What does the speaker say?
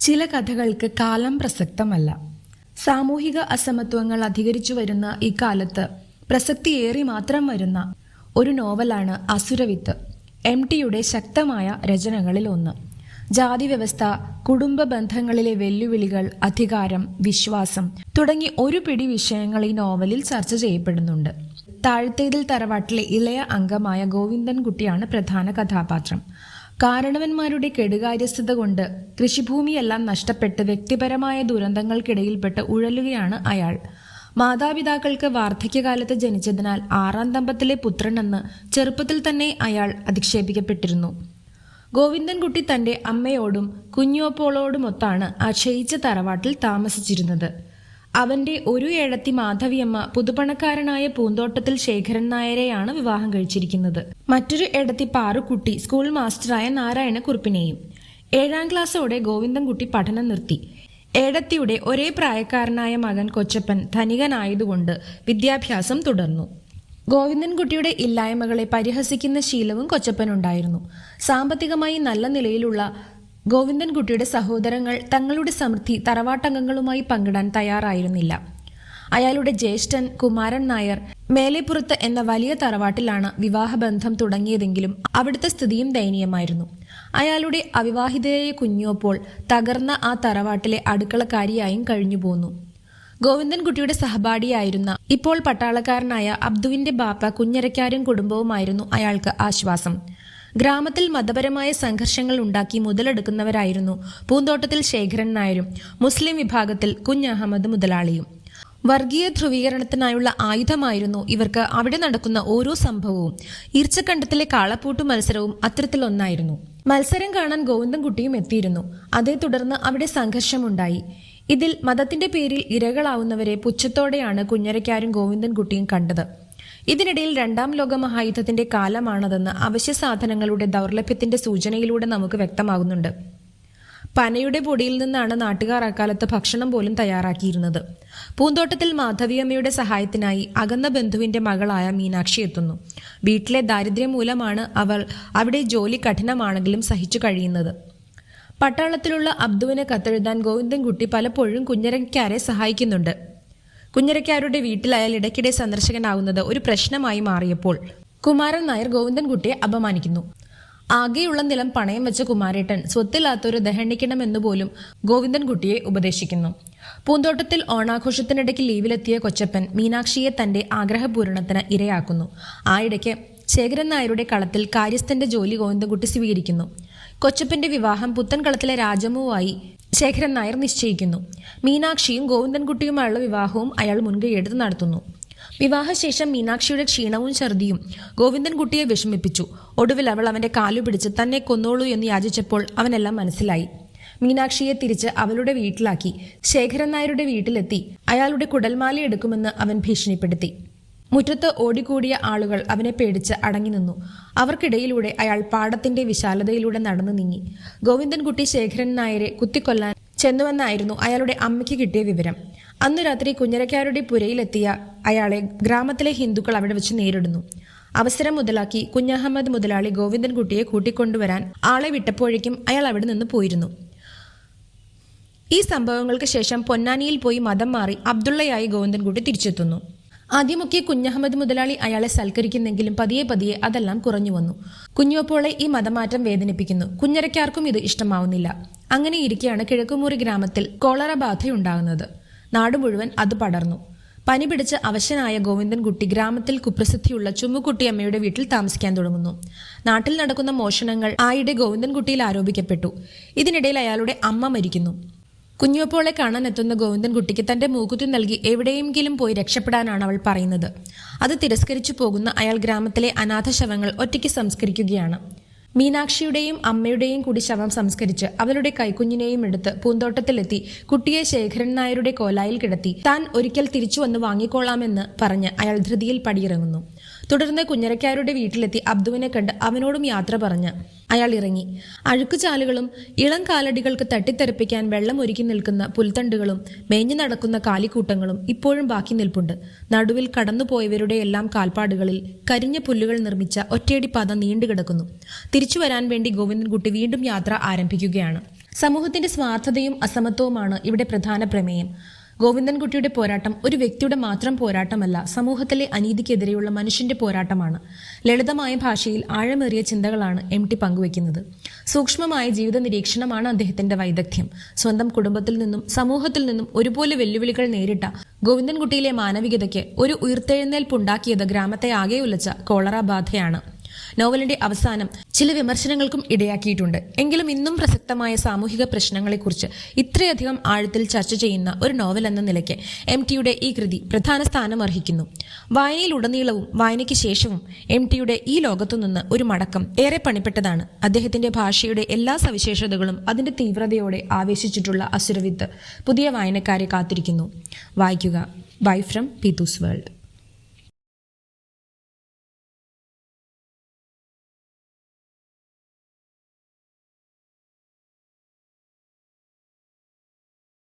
ചില കഥകൾക്ക് കാലം പ്രസക്തമല്ല. സാമൂഹിക അസമത്വങ്ങൾ അധികരിച്ചു വരുന്ന ഈ കാലത്ത് പ്രസക്തിയേറി മാത്രം വരുന്ന ഒരു നോവലാണ് അസുരവിത്ത് എം ടിയുടെ ശക്തമായ രചനകളിൽ ഒന്ന്. ജാതി വ്യവസ്ഥ കുടുംബ ബന്ധങ്ങളിലെ വെല്ലുവിളികൾ അധികാരം വിശ്വാസം തുടങ്ങി ഒരു പിടി വിഷയങ്ങൾ ഈ നോവലിൽ ചർച്ച ചെയ്യപ്പെടുന്നുണ്ട്. താഴ്ത്തേതിൽ തറവാട്ടിലെ ഇളയ അംഗമായ ഗോവിന്ദൻകുട്ടിയാണ് പ്രധാന കഥാപാത്രം. കാരണവന്മാരുടെ കെടുകാര്യസ്ഥത കൊണ്ട് കൃഷിഭൂമിയെല്ലാം നഷ്ടപ്പെട്ട് വ്യക്തിപരമായ ദുരന്തങ്ങൾക്കിടയിൽപ്പെട്ട് ഉഴലുകയാണ് അയാൾ. മാതാപിതാക്കൾക്ക് വാർദ്ധക്യകാലത്ത് ജനിച്ചതിനാൽ ആറാം ദമ്പത്തിലെ പുത്രനെന്ന് ചെറുപ്പത്തിൽ തന്നെ അയാൾ അധിക്ഷേപിക്കപ്പെട്ടിരുന്നു. ഗോവിന്ദൻകുട്ടി തന്റെ അമ്മയോടും കുഞ്ഞോപ്പോളോടുമൊത്താണ് ആ ക്ഷയിച്ച തറവാട്ടിൽ താമസിച്ചിരുന്നത്. അവന്റെ ഒരു ഏഴത്തി മാധവിയമ്മ പുതുപണക്കാരനായ പൂന്തോട്ടത്തിൽ ശേഖരൻ നായരെയാണ് വിവാഹം കഴിച്ചിരിക്കുന്നത്. മറ്റൊരു ഏടത്തി പാറുക്കുട്ടി സ്കൂൾ മാസ്റ്ററായ നാരായണ കുറിപ്പിനെയും. ഏഴാം ക്ലാസ്സോടെ ഗോവിന്ദൻകുട്ടി പഠനം നിർത്തി. ഏടത്തിയുടെ ഒരേ പ്രായക്കാരനായ മകൻ കൊച്ചപ്പൻ ധനികനായതുകൊണ്ട് വിദ്യാഭ്യാസം തുടർന്നു. ഗോവിന്ദൻകുട്ടിയുടെ ഇല്ലായ്മകളെ പരിഹസിക്കുന്ന ശീലവും കൊച്ചപ്പനുണ്ടായിരുന്നു. സാമ്പത്തികമായി നല്ല നിലയിലുള്ള ഗോവിന്ദൻകുട്ടിയുടെ സഹോദരങ്ങൾ തങ്ങളുടെ സമൃദ്ധി തറവാട്ടംഗങ്ങളുമായി പങ്കിടാൻ തയ്യാറായിരുന്നില്ല. അയാളുടെ ജ്യേഷ്ഠൻ കുമാരൻ നായർ മേലെപ്പുറത്ത് എന്ന വലിയ തറവാട്ടിലാണ് വിവാഹബന്ധം തുടങ്ങിയതെങ്കിലും അവിടുത്തെ സ്ഥിതിയും ദയനീയമായിരുന്നു. അയാളുടെ അവിവാഹിതയായ കുഞ്ഞോപ്പോൾ തകർന്ന ആ തറവാട്ടിലെ അടുക്കളക്കാരിയായും കഴിഞ്ഞു പോന്നു ഗോവിന്ദൻകുട്ടിയുടെ സഹപാഠിയായിരുന്ന ഇപ്പോൾ പട്ടാളക്കാരനായ അബ്ദുവിന്റെ ബാപ്പ കുഞ്ഞരക്കാരും കുടുംബവുമായിരുന്നു അയാൾക്ക് ആശ്വാസം. ഗ്രാമത്തിൽ മതപരമായ സംഘർഷങ്ങൾ ഉണ്ടാക്കി മുതലെടുക്കുന്നവരായിരുന്നു പൂന്തോട്ടത്തിൽ ശേഖരൻ നായരും മുസ്ലിം വിഭാഗത്തിൽ കുഞ്ഞഹമ്മദ് മുതലാളിയും. വർഗീയ ധ്രുവീകരണത്തിനായുള്ള ആയുധമായിരുന്നു ഇവർക്ക് അവിടെ നടക്കുന്ന ഓരോ സംഭവവും. ഈർച്ചക്കണ്ടത്തിലെ കാളപ്പൂട്ടു മത്സരവും അത്തരത്തിലൊന്നായിരുന്നു മത്സരം കാണാൻ ഗോവിന്ദൻകുട്ടിയും എത്തിയിരുന്നു. അതേ തുടർന്ന് അവിടെ സംഘർഷമുണ്ടായി. ഇതിൽ മതത്തിന്റെ പേരിൽ ഇരകളാവുന്നവരെ പുച്ഛത്തോടെയാണ് കുഞ്ഞരക്കാരും ഗോവിന്ദൻകുട്ടിയും കണ്ടത്. ഇതിനിടയിൽ രണ്ടാം ലോക മഹായുദ്ധത്തിന്റെ കാലമാണതെന്ന് അവശ്യ സാധനങ്ങളുടെ ദൗർലഭ്യത്തിന്റെ സൂചനയിലൂടെ നമുക്ക് വ്യക്തമാകുന്നുണ്ട്. പനയുടെ പൊടിയിൽ നിന്നാണ് നാട്ടുകാർ അക്കാലത്ത് ഭക്ഷണം പോലും തയ്യാറാക്കിയിരുന്നത്. പൂന്തോട്ടത്തിൽ മാധവിയമ്മയുടെ സഹായത്തിനായി അകന്ന ബന്ധുവിന്റെ മകളായ മീനാക്ഷി എത്തുന്നു. വീട്ടിലെ ദാരിദ്ര്യം മൂലമാണ് അവൾ അവിടെ ജോലി കഠിനമാണെങ്കിലും സഹിച്ചു കഴിയുന്നത്. പട്ടാളത്തിലുള്ള അബ്ദുവിനെ കത്തെഴുതാൻ ഗോവിന്ദൻകുട്ടി പലപ്പോഴും കുഞ്ഞരക്കാരെ സഹായിക്കുന്നുണ്ട്. കുഞ്ഞരക്കാരുടെ വീട്ടിലായാൽ ഇടയ്ക്കിടെ സന്ദർശകനാവുന്നത് ഒരു പ്രശ്നമായി മാറിയപ്പോൾ കുമാരൻ നായർ ഗോവിന്ദൻകുട്ടിയെ അപമാനിക്കുന്നു. ആകെയുള്ള നിലം പണയം വെച്ച കുമാരേട്ടൻ സ്വത്തില്ലാത്തൊരു ദഹണിക്കണമെന്നു പോലും ഗോവിന്ദൻകുട്ടിയെ ഉപദേശിക്കുന്നു. പൂന്തോട്ടത്തിൽ ഓണാഘോഷത്തിനിടയ്ക്ക് ലീവിലെത്തിയ കൊച്ചപ്പൻ മീനാക്ഷിയെ തന്റെ ആഗ്രഹപൂരണത്തിന് ഇരയാക്കുന്നു. ആ ഇടയ്ക്ക് ശേഖരൻ നായരുടെ കളത്തിൽ കാര്യസ്ഥന്റെ ജോലി ഗോവിന്ദൻകുട്ടി സ്വീകരിക്കുന്നു. കൊച്ചപ്പന്റെ വിവാഹം പുത്തൻകളത്തിലെ രാജമുവായി ശേഖരൻ നായർ നിശ്ചയിക്കുന്നു. മീനാക്ഷിയും ഗോവിന്ദൻകുട്ടിയുമായുള്ള വിവാഹവും അയാൾ മുൻകൈയെടുത്ത് നടത്തുന്നു. വിവാഹശേഷം മീനാക്ഷിയുടെ ക്ഷീണവും ഛർദിയും ഗോവിന്ദൻകുട്ടിയെ വിഷമിപ്പിച്ചു. ഒടുവിൽ അവൾ അവന്റെ കാലു പിടിച്ച് തന്നെ കൊന്നോളൂ എന്ന് യാചിച്ചപ്പോൾ അവനെല്ലാം മനസ്സിലായി. മീനാക്ഷിയെ തിരിച്ച് അവളുടെ വീട്ടിലാക്കി. ശേഖരൻ നായരുടെ വീട്ടിലെത്തി. അയാളുടെ കുടൽമാല എടുക്കുമെന്ന് അവൻ ഭീഷണിപ്പെടുത്തി. മുറ്റത്ത് ഓടിക്കൂടിയ ആളുകൾ അവനെ പേടിച്ച് അടങ്ങി നിന്നു. അവർക്കിടയിലൂടെ അയാൾ പാടത്തിന്റെ വിശാലതയിലൂടെ നടന്നു നീങ്ങി. ഗോവിന്ദൻകുട്ടി ശേഖരൻ നായരെ കുത്തിക്കൊല്ലാൻ ചെന്നുവെന്നായിരുന്നു അയാളുടെ അമ്മയ്ക്ക് കിട്ടിയ വിവരം. അന്നു രാത്രി കുഞ്ഞരക്കാരുടെ പുരയിലെത്തിയ അയാളെ ഗ്രാമത്തിലെ ഹിന്ദുക്കൾ അവിടെ വെച്ച് നേരിടുന്നു. അവസരം മുതലാക്കി കുഞ്ഞഹമ്മദ് മുതലാളി ഗോവിന്ദൻകുട്ടിയെ കൂട്ടിക്കൊണ്ടുവരാൻ ആളെ വിട്ടപ്പോഴേക്കും അയാൾ അവിടെ നിന്ന് പോയിരുന്നു. ഈ സംഭവങ്ങൾക്ക് ശേഷം പൊന്നാനിയിൽ പോയി മതം മാറി അബ്ദുള്ളയായി ഗോവിന്ദൻകുട്ടി തിരിച്ചെത്തുന്നു. ആദ്യമൊക്കെ കുഞ്ഞഹമ്മദ് മുതലാളി അയാളെ സൽക്കരിക്കുന്നെങ്കിലും പതിയെ പതിയെ അതെല്ലാം കുറഞ്ഞു വന്നു. കുഞ്ഞുവപ്പോളെ ഈ മതമാറ്റം വേദനിപ്പിക്കുന്നു. കുഞ്ഞരക്കാർക്കും ഇത് ഇഷ്ടമാവുന്നില്ല. അങ്ങനെ ഇരിക്കെയാണ് കിഴക്കുമുറി ഗ്രാമത്തിൽ കോളറ ബാധയുണ്ടാകുന്നത്. നാട് മുഴുവൻ അത് പടർന്നു. പനി പിടിച്ച് അവശനായ ഗോവിന്ദൻകുട്ടി ഗ്രാമത്തിൽ കുപ്രസിദ്ധിയുള്ള ചുമ്മുക്കുട്ടിയമ്മയുടെ വീട്ടിൽ താമസിക്കാൻ തുടങ്ങുന്നു. നാട്ടിൽ നടക്കുന്ന മോഷണങ്ങൾ ആയിടെ ഗോവിന്ദൻകുട്ടിയിൽ ആരോപിക്കപ്പെട്ടു. ഇതിനിടയിൽ അയാളുടെ അമ്മ മരിക്കുന്നു. കുഞ്ഞുവപ്പോളെ കാണാൻ എത്തുന്ന ഗോവിന്ദൻകുട്ടിക്ക് തന്റെ മൂക്കുത്തി നൽകി എവിടെയെങ്കിലും പോയി രക്ഷപ്പെടാനാണ് അവൾ പറയുന്നത്. അത് തിരസ്കരിച്ചു പോകുന്ന അയാൾ ഗ്രാമത്തിലെ അനാഥ ശവങ്ങൾ ഒറ്റയ്ക്ക് സംസ്കരിക്കുകയാണ്. മീനാക്ഷിയുടെയും അമ്മയുടെയും കൂടി ശവം സംസ്കരിച്ച് അവരുടെ കൈക്കുഞ്ഞിനെയും എടുത്ത് പൂന്തോട്ടത്തിലെത്തി കുട്ടിയെ ശേഖരൻ നായരുടെ കോലായിൽ കിടത്തി. താൻ ഒരിക്കൽ തിരിച്ചു വന്ന് വാങ്ങിക്കോളാമെന്ന് പറഞ്ഞ് അയാൾ ധൃതിയിൽ പടിയിറങ്ങുന്നു. തുടർന്ന് കുഞ്ഞരക്കാരുടെ വീട്ടിലെത്തി അബ്ദുവിനെ കണ്ട് അവനോടും യാത്ര പറഞ്ഞ്. അയാൾ ഇറങ്ങി. അഴുക്കുചാലുകളും ഇളം കാലടികൾക്ക് തട്ടിത്തെറിപ്പിക്കാൻ വെള്ളം ഒരുക്കി നിൽക്കുന്ന പുൽത്തണ്ടുകളും മേഞ്ഞു നടക്കുന്ന കാലിക്കൂട്ടങ്ങളും ഇപ്പോഴും ബാക്കി നിൽപ്പുണ്ട്. നടുവിൽ കടന്നുപോയവരുടെ എല്ലാം കാൽപ്പാടുകളിൽ കരിഞ്ഞ പുല്ലുകൾ നിർമ്മിച്ച ഒറ്റയടി പാത നീണ്ടുകിടക്കുന്നു തിരിച്ചു വരാൻ വേണ്ടി ഗോവിന്ദൻകുട്ടി വീണ്ടും യാത്ര ആരംഭിക്കുകയാണ്. സമൂഹത്തിന്റെ സ്വാർത്ഥതയും അസമത്വവുമാണ് ഇവിടെ പ്രധാന പ്രമേയം. ഗോവിന്ദൻകുട്ടിയുടെ പോരാട്ടം ഒരു വ്യക്തിയുടെ മാത്രം പോരാട്ടമല്ല സമൂഹത്തിലെ അനീതിക്കെതിരെയുള്ള മനുഷ്യന്റെ പോരാട്ടമാണ്. ലളിതമായ ഭാഷയിൽ ആഴമേറിയ ചിന്തകളാണ് എം ടി പങ്കുവയ്ക്കുന്നത് സൂക്ഷ്മമായ ജീവിത നിരീക്ഷണമാണ് അദ്ദേഹത്തിന്റെ വൈദഗ്ധ്യം. സ്വന്തം കുടുംബത്തിൽ നിന്നും സമൂഹത്തിൽ നിന്നും ഒരുപോലെ വെല്ലുവിളികൾ നേരിട്ട ഗോവിന്ദൻകുട്ടിയിലെ മാനവികതയ്ക്ക് ഒരു ഉയർത്തെഴുന്നേൽപ്പുണ്ടാക്കിയത് ഗ്രാമത്തെ ആകെ ഉലച്ച കോളറ ബാധയാണ്. നോവലിന്റെ അവസാനം ചില വിമർശനങ്ങൾക്കും ഇടയാക്കിയിട്ടുണ്ട്. എങ്കിലും ഇന്നും പ്രസക്തമായ സാമൂഹിക പ്രശ്നങ്ങളെക്കുറിച്ച് ഇത്രയധികം ആഴത്തിൽ ചർച്ച ചെയ്യുന്ന ഒരു നോവൽ എന്ന നിലയ്ക്ക് എം ടിയുടെ ഈ കൃതി പ്രധാന സ്ഥാനം അർഹിക്കുന്നു. വായനയിലുടനീളവും വായനയ്ക്ക് ശേഷവും എം ടിയുടെ ഈ ലോകത്തു നിന്ന് ഒരു മടക്കം ഏറെ പണിപ്പെട്ടതാണ്. അദ്ദേഹത്തിന്റെ ഭാഷയുടെ എല്ലാ സവിശേഷതകളും അതിന്റെ തീവ്രതയോടെ ആവേശിച്ചിട്ടുള്ള അസുരവിത്ത് പുതിയ വായനക്കാരെ കാത്തിരിക്കുന്നു. വായിക്കുക. Bye from Peethu's world.